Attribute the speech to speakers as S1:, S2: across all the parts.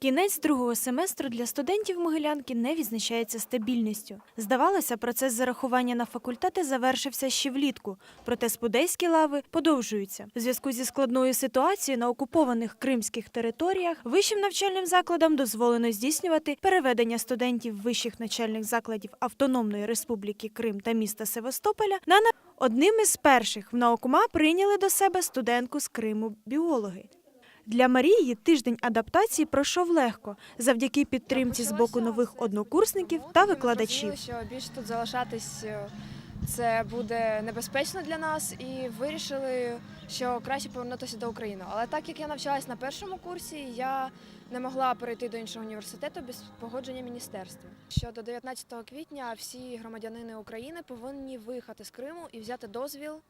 S1: Кінець другого семестру для студентів Могилянки не відзначається стабільністю. Здавалося, процес зарахування на факультети завершився ще влітку, проте спудейські лави подовжуються. У зв'язку зі складною ситуацією на окупованих кримських територіях вищим навчальним закладам дозволено здійснювати переведення студентів вищих навчальних закладів Автономної Республіки Крим та міста Севастополя на одним із перших в наукма прийняли до себе студентку з Криму біологи. Для Марії тиждень адаптації пройшов легко завдяки підтримці з боку нових однокурсників та викладачів.
S2: що більше тут залишатись е, це буде небезпечно для нас, і вирішили, що краще повернутися до України. Але так як я навчалась на першому курсі, я не могла перейти до іншого університету без погодження міністерства. Що до 19 квітня всі громадянини України повинні виїхати з Криму і взяти дозвіл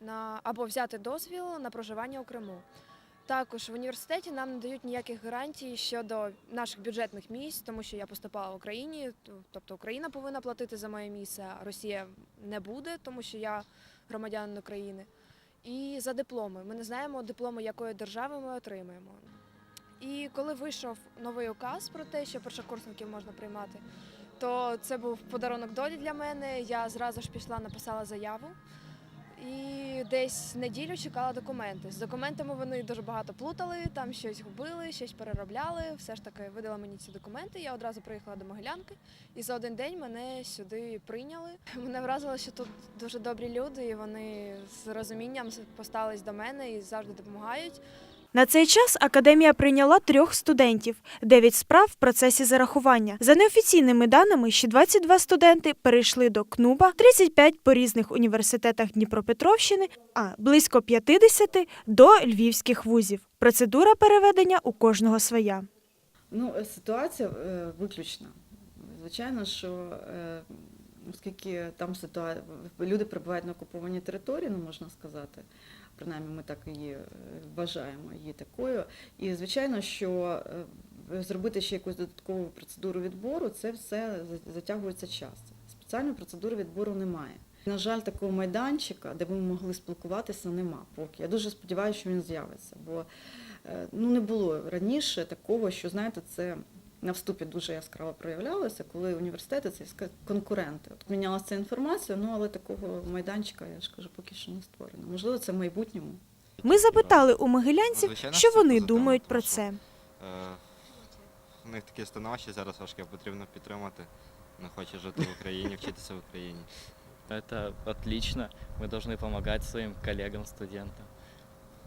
S2: на або взяти дозвіл на проживання у Криму. Також в університеті нам не дають ніяких гарантій щодо наших бюджетних місць, тому що я поступала в Україні, тобто Україна повинна платити за моє місце, а Росія не буде, тому що я громадянин України. І за дипломи. Ми не знаємо диплому, якої держави ми отримаємо. І коли вийшов новий указ про те, що першокурсників можна приймати, то це був подарунок долі для мене. Я зразу ж пішла, написала заяву. І десь неділю чекала документи. З документами вони дуже багато плутали, там щось губили, щось переробляли. Все ж таки видали мені ці документи. Я одразу приїхала до Могилянки, і за один день мене сюди прийняли. Мене вразило, що тут дуже добрі люди, і вони з розумінням поставились до мене і завжди допомагають.
S1: На цей час академія прийняла трьох студентів, дев'ять справ в процесі зарахування. За неофіційними даними, ще 22 студенти перейшли до КНУБа, 35 по різних університетах Дніпропетровщини, а близько 50 до львівських вузів. Процедура переведення у кожного своя.
S3: Ну, е, ситуація е, виключна. Звичайно, що е, оскільки там ситуація, люди перебувають на окупованій території, ну можна сказати, принаймні ми так її е, вважаємо її такою. І звичайно, що е, зробити ще якусь додаткову процедуру відбору, це все затягується час. Спеціальної процедури відбору немає. На жаль, такого майданчика, де б ми могли спілкуватися, нема поки. Я дуже сподіваюся, що він з'явиться. Бо Е, ну, не було раніше такого, що знаєте, це на вступі дуже яскраво проявлялося, коли університети це ска- конкуренти. От мінялася ця інформація, ну але такого майданчика, я ж кажу, поки що не створено. Можливо, це в майбутньому.
S1: Ми запитали у могилянців,
S4: Звичайно,
S1: що
S4: це
S1: вони
S4: позитивно,
S1: думають про
S4: тому що,
S1: це.
S4: Е, У них таке становище зараз важке, потрібно підтримати. Не хоче жити в Україні, вчитися в Україні.
S5: Это отлично. Мы должны помогать своим коллегам, студентам.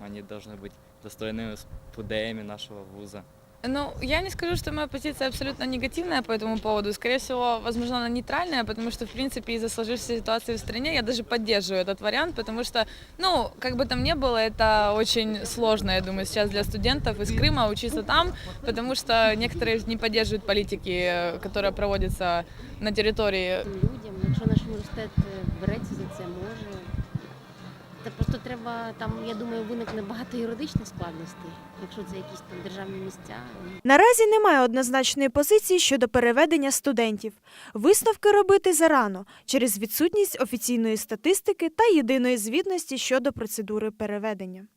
S5: Они должны быть достойными спудеями нашего вуза.
S6: Ну, я не скажу, что моя позиция абсолютно негативная по этому поводу. Скорее всего, возможно, она нейтральная, потому что, в принципе, из-за сложившейся ситуации в стране я даже поддерживаю этот вариант, потому что, ну, как бы там ни было, это очень сложно, я думаю, сейчас для студентов из Крыма учиться там, потому что некоторые не поддерживают политики, которая проводится на территории
S7: людям, якщо наш університет е, береться за це, може. Та просто треба там, я думаю, виникне багато юридичних складностей, якщо це якісь там державні місця.
S1: Наразі немає однозначної позиції щодо переведення студентів. Висновки робити зарано через відсутність офіційної статистики та єдиної звітності щодо процедури переведення.